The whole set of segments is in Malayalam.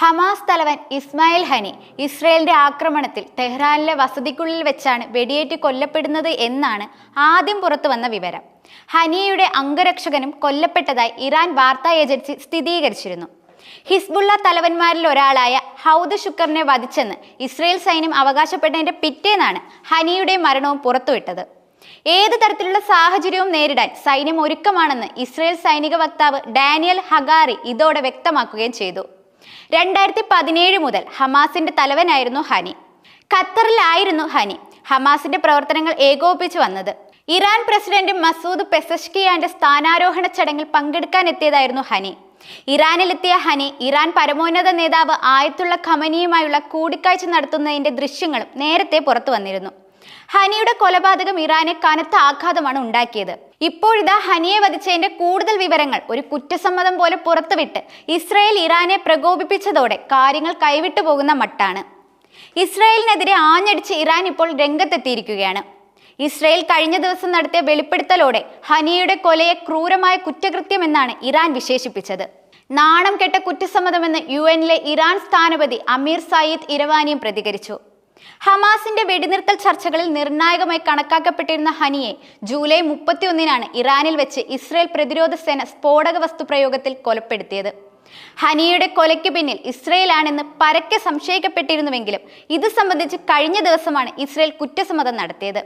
ഹമാസ് തലവൻ ഇസ്മായിൽ ഹനി ഇസ്രയേലിന്റെ ആക്രമണത്തിൽ ടെഹ്റാനിലെ വസതിക്കുള്ളിൽ വെച്ചാണ് വെടിയേറ്റ് കൊല്ലപ്പെടുന്നത് എന്നാണ് ആദ്യം പുറത്തു വന്ന വിവരം. ഹനിയയുടെ അംഗരക്ഷകനും കൊല്ലപ്പെട്ടതായി ഇറാൻ വാർത്താ ഏജൻസി സ്ഥിരീകരിച്ചിരുന്നു. ഹിസ്ബുള്ള തലവന്മാരിൽ ഒരാളായ ഹൗദ് ഷുക്കറിനെ വധിച്ചെന്ന് ഇസ്രയേൽ സൈന്യം അവകാശപ്പെട്ടതിന്റെ പിറ്റേന്നാണ് ഹനിയുടെ മരണവും പുറത്തുവിട്ടത്. ഏത് തരത്തിലുള്ള സാഹചര്യവും നേരിടാൻ സൈന്യം ഒരുക്കമാണെന്ന് ഇസ്രയേൽ സൈനിക വക്താവ് ഡാനിയൽ ഹഗാറി ഇതോടെ വ്യക്തമാക്കുകയും ചെയ്തു. രണ്ടായിരത്തി പതിനേഴ് മുതൽ ഹമാസിന്റെ തലവനായിരുന്നു ഹനി. ഖത്തറിലായിരുന്നു ഹനി. ഹമാസിന്റെ പ്രവർത്തനങ്ങൾ ഏകോപിപ്പിച്ചു വന്നത്. ഇറാൻ പ്രസിഡന്റ് മസൂദ് പെസഷ്കിയാന്റെ സ്ഥാനാരോഹണ ചടങ്ങിൽ പങ്കെടുക്കാൻ എത്തിയതായിരുന്നു ഹനി. ഇറാനിലെത്തിയ ഹനി ഇറാൻ പരമോന്നത നേതാവ് ആയത്തുള്ള ഖമനിയുമായുള്ള കൂടിക്കാഴ്ച നടത്തുന്നതിന്റെ ദൃശ്യങ്ങളും നേരത്തെ പുറത്തു വന്നിരുന്നു. ഹനിയുടെ കൊലപാതകം ഇറാനെ കനത്ത ആഘാതമാണ് ഉണ്ടാക്കിയത്. ഇപ്പോഴിതാ ഹനിയെ വധിച്ചതിന്റെ കൂടുതൽ വിവരങ്ങൾ ഒരു കുറ്റസമ്മതം പോലെ പുറത്തുവിട്ട് ഇസ്രായേൽ ഇറാനെ പ്രകോപിപ്പിച്ചതോടെ കാര്യങ്ങൾ കൈവിട്ടു പോകുന്ന മട്ടാണ്. ഇസ്രായേലിനെതിരെ ആഞ്ഞടിച്ച് ഇറാൻ ഇപ്പോൾ രംഗത്തെത്തിയിരിക്കുകയാണ്. ഇസ്രായേൽ കഴിഞ്ഞ ദിവസം നടത്തിയ വെളിപ്പെടുത്തലോടെ ഹനിയുടെ കൊലയെ ക്രൂരമായ കുറ്റകൃത്യമെന്നാണ് ഇറാൻ വിശേഷിപ്പിച്ചത്. നാണം കെട്ട കുറ്റസമ്മതമെന്ന് യു എന്നിലെ ഇറാൻ സ്ഥാനപതി അമീർ സയ്യിദ് ഇരവാനിയും പ്രതികരിച്ചു. ഹമാസിന്റെ വെടിനിർത്തൽ ചർച്ചകളിൽ നിർണായകമായി കണക്കാക്കപ്പെട്ടിരുന്ന ഹനിയെ ജൂലൈ മുപ്പത്തിയൊന്നിനാണ് ഇറാനിൽ വെച്ച് ഇസ്രയേൽ പ്രതിരോധ സേന സ്ഫോടക വസ്തു പ്രയോഗത്തിൽ കൊലപ്പെടുത്തിയത്. ഹനിയുടെ കൊലയ്ക്ക് പിന്നിൽ ഇസ്രയേലാണെന്ന് പരക്കെ സംശയിക്കപ്പെട്ടിരുന്നുവെങ്കിലും ഇത് സംബന്ധിച്ച് കഴിഞ്ഞ ദിവസമാണ് ഇസ്രയേൽ കുറ്റസമ്മതം നടത്തിയത്.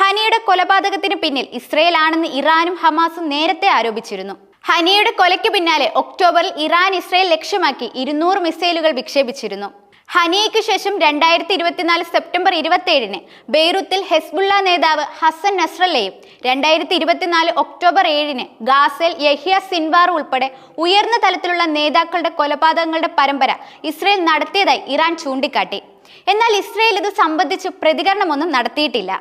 ഹനിയുടെ കൊലപാതകത്തിന് പിന്നിൽ ഇസ്രയേൽ ആണെന്ന് ഇറാനും ഹമാസും നേരത്തെ ആരോപിച്ചിരുന്നു. ഹനിയുടെ കൊലയ്ക്ക് പിന്നാലെ ഒക്ടോബറിൽ ഇറാൻ ഇസ്രയേൽ ലക്ഷ്യമാക്കി ഇരുന്നൂറ് മിസൈലുകൾ വിക്ഷേപിച്ചിരുന്നു. ഹനിയയ്ക്ക് ശേഷം രണ്ടായിരത്തി ഇരുപത്തിനാല് സെപ്റ്റംബർ ഇരുപത്തിയേഴിന് ബെയ്റൂത്തിൽ ഹെസ്ബുള്ള നേതാവ് ഹസൻ നസ്രല്ലയും രണ്ടായിരത്തി ഇരുപത്തിനാല് ഒക്ടോബർ ഏഴിന് ഗാസയിൽ യഹിയ സിൻവാർ ഉൾപ്പെടെ ഉയർന്ന തലത്തിലുള്ള നേതാക്കളുടെ കൊലപാതകങ്ങളുടെ പരമ്പര ഇസ്രയേൽ നടത്തിയതായി ഇറാൻ ചൂണ്ടിക്കാട്ടി. എന്നാൽ ഇസ്രയേൽ ഇത് സംബന്ധിച്ച് പ്രതികരണമൊന്നും നടത്തിയിട്ടില്ല.